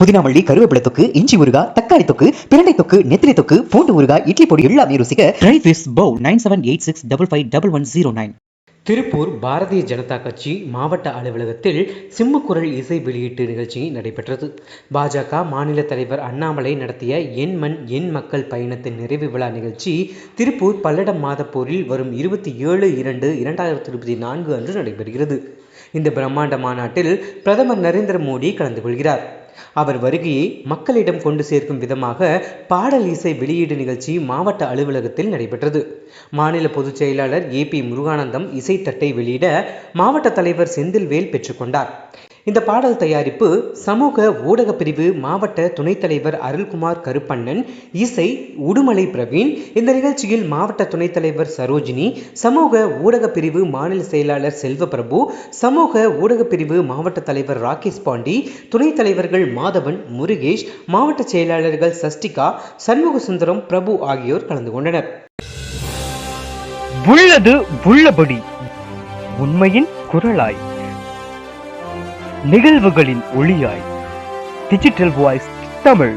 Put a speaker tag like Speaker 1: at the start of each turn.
Speaker 1: புதினாமல்லி கருவேப்பிலை தொக்கு இஞ்சி ஊறுகா தக்காளி தொக்கு பிரண்டை தொக்கு நெத்திலி தொக்கு பூண்டு ஊறுகா இட்லி பொடி எல்லாமே ருசிக்க dry fish bowl nine seven eight six double five double one zero nine
Speaker 2: Tiruppur Bharatiya Janata கட்சி மாவட்ட அலுவலகத்தில் சிம்மக்குரல் இசை வெளியீட்டு நிகழ்ச்சி நடைபெற்றது. பாஜக மாநில தலைவர் அண்ணாமலை நடத்திய என் மண் என் மக்கள் பயணத்தின் நிறைவு விழா நிகழ்ச்சி திருப்பூர் பல்லடம் மாதப்போரில் வரும் இருபத்தி ஏழு இரண்டு இரண்டாயிரத்தி இருபத்தி நான்கு அன்று நடைபெறுகிறது. இந்த பிரம்மாண்ட மாநாட்டில் பிரதமர் நரேந்திர மோடி கலந்து கொள்கிறார். அவர் வருகையை மக்களிடம் கொண்டு சேர்க்கும் விதமாக பாடல் இசை வெளியீடு நிகழ்ச்சி மாவட்ட அலுவலகத்தில் நடைபெற்றது. மாநில பொதுச் செயலாளர் ஏ பி முருகானந்தம் இசைத்தட்டை வெளியிட மாவட்ட தலைவர் செந்தில்வேல் பெற்றுக்கொண்டார் இந்த பாடல் தயாரிப்பு சமூக ஊடக பிரிவு மாவட்ட துணைத் தலைவர் அருள்குமார் கருப்பண்ணன் இசை உடுமலை பிரவீன் இந்த நிகழ்ச்சியில் மாவட்ட துணைத் தலைவர் சரோஜினி சமூக ஊடக பிரிவு மாநில செயலாளர் செல்வபிரபு சமூக ஊடக பிரிவு மாவட்ட தலைவர் ராகேஷ் பாண்டி துணைத் தலைவர்கள் மாதவன் முருகேஷ் மாவட்ட செயலாளர்கள் சஷ்டிகா சண்முக சுந்தரம் பிரபு ஆகியோர் கலந்து கொண்டனர்.
Speaker 3: உள்ளது உள்ளபடி உண்மையின் குரலாய். நிகழ்வுகளின் ஒளியாய். Digital voice Tamil.